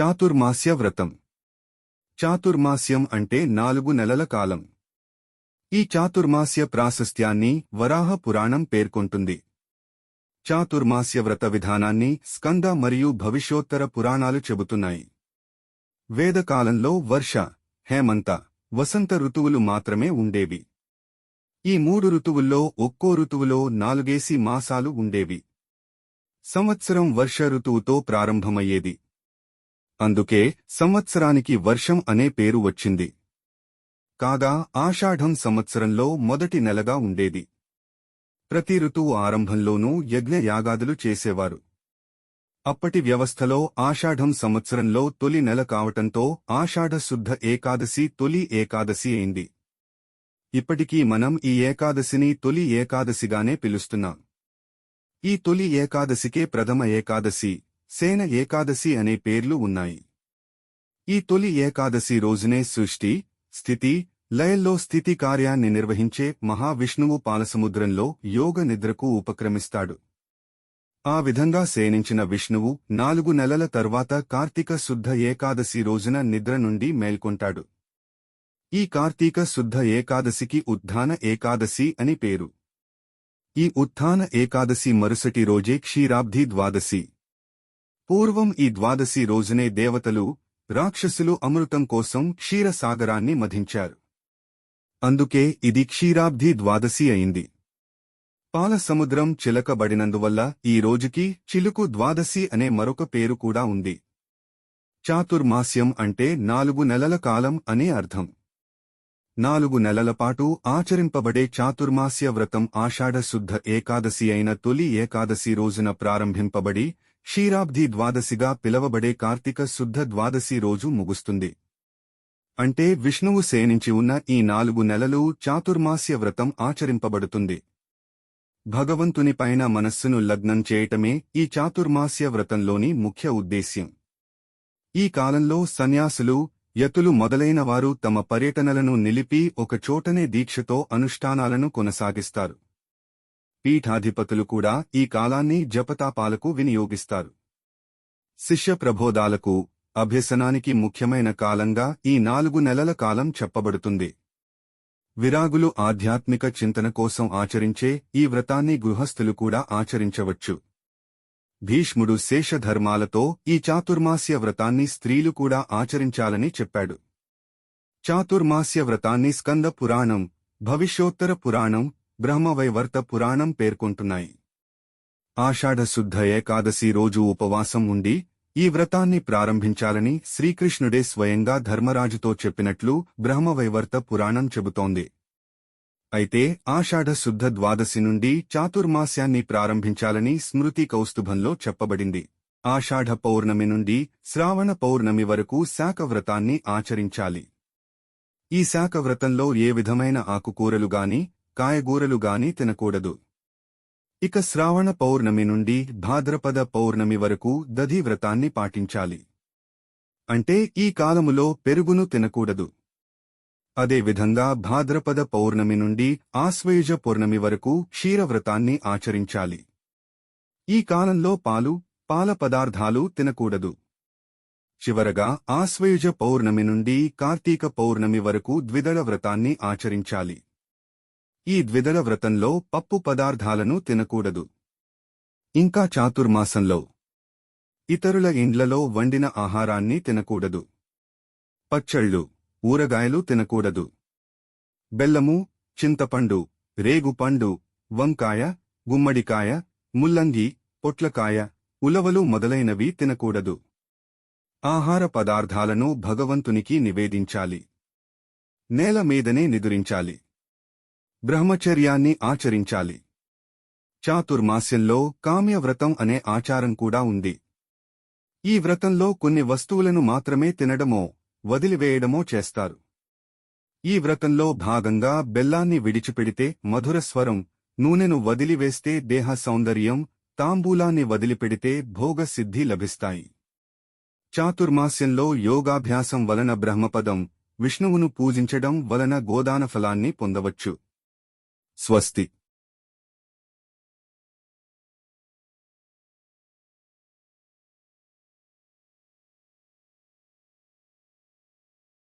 చాతుర్మాస్య వ్రతం. చాతుర్మాస్యం అంటే నాలుగు నెలల కాలం. ఈ చాతుర్మాస్య ప్రాశస్త్యాన్ని వరాహ పురాణం పేర్కొంటుంది. చాతుర్మాస్య వ్రత విధానాన్ని స్కంద మరియు భవిష్యోత్తర పురాణాలు చెబుతున్నాయి. వేదకాలంలో వర్ష హేమంత వసంత ఋతువులు మాత్రమే ఉండేవి. ఈ మూడు ఋతువుల్లో ఒక్కో ఋతువులో నాలుగేసి మాసాలు ఉండేవి. సంవత్సరం వర్ష ఋతువుతో ప్రారంభమయ్యేది. అందుకే సంవత్సరానికి వర్షం అనే పేరు వచ్చింది. కాగా ఆషాఢం సంవత్సరంలో మొదటి నెలగా ఉండేది. ప్రతి ఋతువు ఆరంభంలోనూ యజ్ఞయాగాదులు చేసేవారు. అప్పటి వ్యవస్థలో ఆషాఢం సంవత్సరంలో తొలి నెల కావటంతో ఆషాఢశుద్ధ ఏకాదశి తొలి ఏకాదశి అయింది. ఇప్పటికీ మనం ఈ ఏకాదశిని తొలి ఏకాదశిగానే పిలుస్తున్నాం. ఈ తొలి ఏకాదశికే ప్రథమ ఏకాదశి. సేన ఏకాదశి అనే పేర్లు ఉన్నాయి. ఈ తొలి ఏకాదశి రోజునే సృష్టి స్థితి లయల్లో స్థితి కార్యాన్ని నిర్వహించే మహావిష్ణువు పాలసముద్రంలో యోగ నిద్రకు ఉపక్రమిస్తాడు. ఆ విధంగా సేనించిన విష్ణువు నాలుగు నెలల తర్వాత కార్తీక శుద్ధ ఏకాదశి రోజున నిద్ర నుండి మేల్కొంటాడు. ఈ కార్తీక శుద్ధ ఏకాదశికి ఉత్థాన ఏకాదశి అని పేరు. ఈ ఉత్థాన ఏకాదశి మరుసటి రోజే క్షీరాబ్ధి ద్వాదశి. పూర్వం ఈ ద్వాదశి రోజునే దేవతలు రాక్షసులు అమృతం కోసం క్షీరసాగరాన్ని మధించారు. అందుకే ఇది క్షీరాబ్ధి ద్వాదశి అయింది. పాల సముద్రం చిలకబడినందువల్ల ఈ రోజుకి చిలుకు ద్వాదశి అనే మరొక పేరు కూడా ఉంది. చాతుర్మాస్యం అంటే నాలుగు నెలల కాలం అనే అర్థం. నాలుగు నెలల పాటు ఆచరింపబడే చాతుర్మాస్య వ్రతం ఆషాఢశుద్ధ ఏకాదశి అయిన తొలి ఏకాదశి రోజున ప్రారంభింపబడి క్షీరాబ్ధి ద్వాదశిగా పిలవబడే కార్తీక శుద్ధ ద్వాదశి రోజు ముగుస్తుంది. అంటే విష్ణువు సేనించి ఉన్న ఈ నాలుగు నెలలు చాతుర్మాస్య వ్రతం ఆచరింపబడుతుంది. భగవంతునిపైన మనస్సును లగ్నం చేయటమే ఈ చాతుర్మాస్య వ్రతంలోని ముఖ్య ఉద్దేశ్యం. ఈ కాలంలో సన్యాసులు యతులు మొదలైనవారు తమ పర్యటనలను నిలిపి ఒకచోటనే దీక్షతో అనుష్ఠానాలను కొనసాగిస్తారు. పీఠాధిపతులు కూడా ఈ కాలాన్ని జపతాపాలకు వినియోగిస్తారు. శిష్య ప్రబోధాలకు అభ్యసనానికి ముఖ్యమైన కాలంగా ఈ నాలుగు నెలల కాలం చెప్పబడుతుంది. విరాగులు ఆధ్యాత్మిక చింతన కోసం ఆచరించే ఈ వ్రతాన్ని గృహస్థులు కూడా ఆచరించవచ్చు. భీష్ముడు శేషధర్మాలతో ఈ చాతుర్మాస్య వ్రతాన్ని స్త్రీలు కూడా ఆచరించాలని చెప్పాడు. చాతుర్మాస్య వ్రతాన్ని స్కంద పురాణం భవిష్యోత్తర పురాణం బ్రహ్మవైవర్త పురాణం పేర్కొంటున్నాయి. ఆషాఢశుద్ధ ఏకాదశి రోజు ఉపవాసం ఉండి ఈ వ్రతాన్ని ప్రారంభించాలని శ్రీకృష్ణుడే స్వయంగా ధర్మరాజుతో చెప్పినట్లు బ్రహ్మవైవర్త పురాణం చెబుతోంది. అయితే ఆషాఢశుద్ధ ద్వాదశి నుండి చాతుర్మాస్యాన్ని ప్రారంభించాలని స్మృతి కౌస్తుభంలో చెప్పబడింది. ఆషాఢ పౌర్ణమి నుండి శ్రావణ పౌర్ణమి వరకు శాకవ్రతాన్ని ఆచరించాలి. ఈ శాకవ్రతంలో ఏ విధమైన ఆకుకూరలు గాని కాయగూరలు గాని తినకూడదు. ఇక శ్రావణ పౌర్ణమి నుండి భాద్రపద పౌర్ణమి వరకు దధి వ్రతాన్ని పాటించాలి. అంటే ఈ కాలములో పెరుగును తినకూడదు. అదేవిధంగా భాద్రపద పౌర్ణమి నుండి ఆశ్వేజ పౌర్ణమి వరకు క్షీరవ్రతాన్ని ఆచరించాలి. ఈ కాలంలో పాలు పాల పదార్థాలు తినకూడదు. చివరగా ఆశ్వేజ పౌర్ణమి నుండి కార్తీక పౌర్ణమి వరకు ద్విదళ వ్రతాన్ని ఆచరించాలి. ఈ ద్విదల వ్రతంలో పప్పు పదార్థాలను తినకూడదు. ఇంకా చాతుర్మాసంలో ఇతరుల ఇండ్లలో వండిన ఆహారాన్ని తినకూడదు. పచ్చళ్ళు ఊరగాయలు తినకూడదు. బెల్లము చింతపండు రేగుపండు వంకాయ గుమ్మడికాయ ముల్లంగి పొట్లకాయ ఉలవలు మొదలైనవి తినకూడదు. ఆహార పదార్థాలను భగవంతునికి నివేదించాలి. నేల మీదనే నిదురించాలి. బ్రహ్మచర్యాన్ని ఆచరించాలి. చాతుర్మాస్యంలో కామ్యవ్రతం అనే ఆచారం కూడా ఉంది. ఈ వ్రతంలో కొన్ని వస్తువులను మాత్రమే తినడమో వదిలివేయడమో చేస్తారు. ఈ వ్రతంలో భాగంగా బెల్లాన్ని విడిచిపెడితే మధుర స్వరం నూనెను వదిలివేస్తే దేహ సౌందర్యం తాంబూలాన్ని వదిలిపెడితే భోగసిద్ధి లభిస్తాయి. చాతుర్మాస్యంలో యోగాభ్యాసం వలన బ్రహ్మపదం విష్ణువును పూజించడం వలన గోదాన ఫలాన్ని పొందవచ్చు. स्वस्ति।